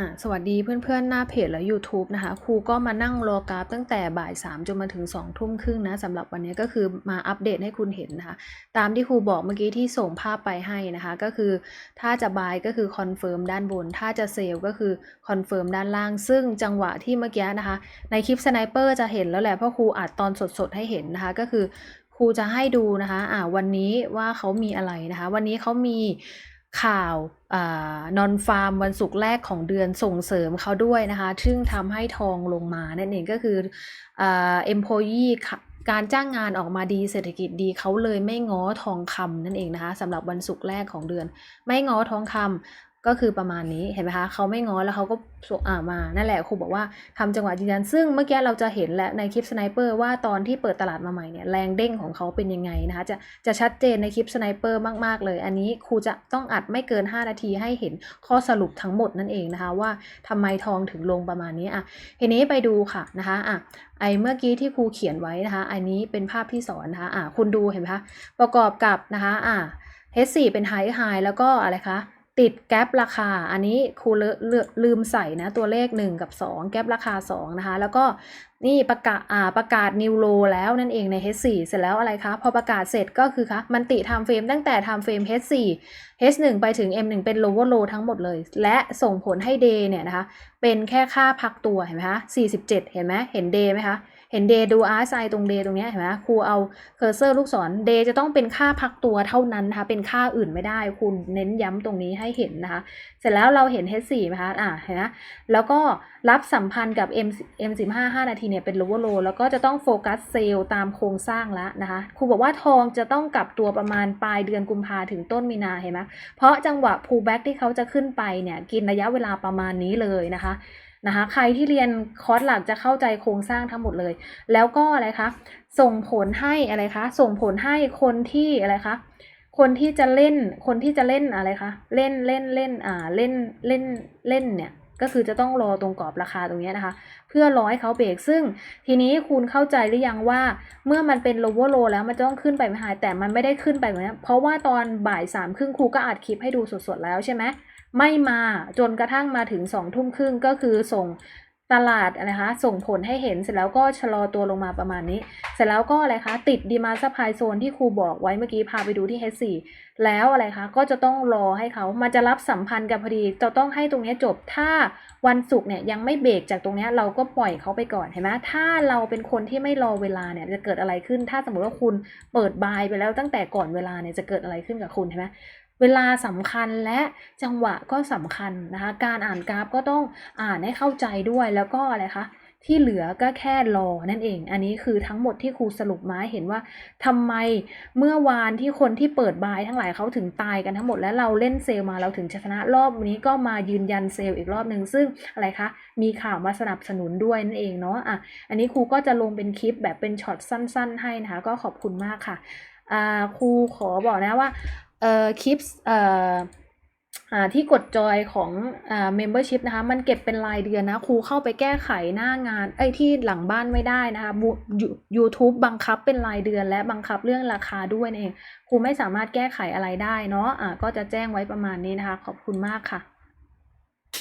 อ่าสวัสดีเพื่อนๆ หน้าเพจและ YouTube นะคะ ครูก็มานั่งรอกราฟตั้งแต่บ่าย 3 จนมาถึง 2 ทุ่มครึ่งนะสำหรับวันนี้ก็คือมาอัปเดตให้คุณเห็นนะคะ ตามที่ครูบอกเมื่อกี้ที่ส่งภาพไปให้นะคะ ก็คือถ้าจะบายก็คือคอนเฟิร์มด้านบน ถ้าจะเซลก็คือคอนเฟิร์มด้านล่าง ซึ่งจังหวะที่เมื่อกี้นะคะ ในคลิปสไนเปอร์จะเห็นแล้วแหละเพราะครูอัดตอนสดๆให้เห็นนะคะก็คือครูจะให้ดูนะคะอ่าวันนี้ว่าเขามีอะไรนะคะ วันนี้เขามี ข่าวอนอนฟาร์มวันศุกร์แรกของเดือนส่งเสริมเขาด้วยนะคะ ซึ่งทำให้ทองลงมานั่นเองก็คืออ่า employee ค่ะการจ้างงานออกมาดีเศรษฐกิจดีเขาเลยไม่ง้อทองคำนั่นเองนะคะสำหรับวันศุกร์แรกของเดือน ไม่ง้อทองคำ ก็คือประมาณนี้เห็นไหมคะเขาไม่ง้อแล้วเขาก็ส่งอ่ามานั่นแหละครูบอกว่าทำจังหวะยืนยันซึ่งเมื่อกี้เราจะเห็นแล้วในคลิปสไนเปอร์ว่าตอนที่เปิดตลาดมาใหม่เนี่ยแรงเด้งของเขาเป็นยังไงนะคะจะจะชัดเจนในคลิปสไนเปอร์มากๆเลย อันนี้ครูจะต้องอัดไม่เกิน 5 นาทีให้เห็นข้อสรุปทั้งหมดนั่นเองนะคะว่าทำไมทองถึงลงประมาณนี้อะทีนี้ไปดูค่ะนะคะอะไอเมื่อกี้ที่ครูเขียนไว้นะคะ อันนี้เป็นภาพที่สอนนะคะอะคุณดูเห็นไหมคะประกอบกับนะคะอะ H4 เป็น High High แล้วก็อะไรคะ ติดแกลบราคา อันนี้ครูลลืมใส่นะตัวเลข 1 กับ 2 แกลบราคา 2 นะคะ แล้วก็นี่ประกาศอ่าประกาศนิวโลแล้วนั่นเองใน H4 เสร็จแล้วอะไรคะ พอประกาศเสร็จก็คือคะมันติไทม์เฟรมตั้งแต่ไทม์เฟรม H4 H1 ไปถึง M1 เป็น lower low ทั้งหมดเลย และส่งผลให้ day เนี่ยนะคะ เป็นแค่ค่าพักตัวเห็นไหมคะ47 เห็นไหมเห็น day ไหมคะ เห็น day ดู RSI ตรง day ตรงเนี้ยเห็นไหมครูเอาเคอร์เซอร์ลูกศร day จะต้องเป็นค่าพักตัวเท่านั้นนะคะ เป็นค่าอื่นไม่ได้ คุณเน้นย้ำตรงนี้ให้เห็นนะคะ เสร็จแล้วเราเห็น H4 ไหมคะอ่าเห็นไหมแล้วก็รับสัมพันธ์กับ M M15 5นาทีเนี่ยเป็น lower low แล้วก็จะต้องโฟกัสเซลล์ตามโครงสร้างแล้วนะคะครูบอกว่าทองจะต้องกลับตัวประมาณปลายเดือนกุมภาถึงต้นมีนาเห็นไหมเพราะจังหวะ pullback ที่เขาจะขึ้นไปเนี่ยกินระยะเวลาประมาณนี้เลยนะคะ นะคะใครที่เรียนคอร์สหลักจะเข้าใจโครงสร้างทั้งหมดเลย แล้วก็อะไรคะส่งผลให้อะไรคะส่งผลให้คนที่อะไรคะคนที่จะเล่นคนที่จะเล่นอะไรคะเล่นเล่นเล่นอ่าเล่นเล่นเล่นเนี่ยก็คือจะต้องรอตรงกรอบราคาตรงนี้นะคะ เพื่อรอให้เขาเบรกซึ่งทีนี้คุณเข้าใจหรือยังว่าเมื่อมันเป็น lower low แล้วมันจะต้องขึ้นไปไม่หายแต่มันไม่ได้ขึ้นไปแบบนี้เพราะว่าตอนบ่ายสามครึ่งครูก็อัดคลิปให้ดูสดๆแล้วใช่ไหม ไม่มาจนกระทั่งมาถึงสองทุ่มครึ่งก็คือส่งตลาดอะไรคะส่งผลให้เห็นเสร็จแล้วก็ชะลอตัวลงมาประมาณนี้ เสร็จแล้วก็อะไรคะติดดีมาซัพพลายโซนที่ครูบอกไว้เมื่อกี้พาไปดูที่ H4 แล้วอะไรคะก็จะต้องรอให้เขามาจะรับสัมพันธ์กับพอดี จะต้องให้ตรงนี้จบถ้าวันศุกร์เนี่ยยังไม่เบรกจากตรงนี้เราก็ปล่อยเขาไปก่อนเห็นไหมถ้าเราเป็นคนที่ไม่รอเวลาเนี่ยจะเกิดอะไรขึ้น ถ้าสมมติว่าคุณเปิดบายไปแล้วตั้งแต่ก่อนเวลาเนี่ยจะเกิดอะไรขึ้นกับคุณเห็นไหม เวลาสำคัญและจังหวะก็สำคัญนะคะ การอ่านกราฟก็ต้องอ่านให้เข้าใจด้วยแล้วก็อะไรคะที่เหลือก็แค่รอนั่นเอง อันนี้คือทั้งหมดที่ครูสรุปมาเห็นว่าทำไมเมื่อวานที่คนที่เปิดบายทั้งหลายเขาถึงตายกันทั้งหมดแล้วเราเล่นเซลมาเราถึงชนะรอบนี้ก็มายืนยันเซลอีกรอบหนึ่งซึ่งอะไรคะ มีข่าวมาสนับสนุนด้วยนั่นเองเนาะอะอันนี้ครูก็จะลงเป็นคลิปแบบเป็นช็อตสั้น ๆ ให้นะคะก็ขอบคุณมากค่ะครูขอบอกนะว่า เอ่อคลิปเอ่ออ่าที่กดจอยของอ่า membership นะคะ มันเก็บเป็นรายเดือนนะ ครูเข้าไปแก้ไขหน้างาน ไอ้ที่หลังบ้านไม่ได้นะคะบู YouTube บังคับเป็นรายเดือนและบังคับเรื่องราคาด้วยนั่นเอง ครูไม่สามารถแก้ไขอะไรได้เนาะอ่าก็จะแจ้งไว้ประมาณนี้นะคะ ขอบคุณมากค่ะ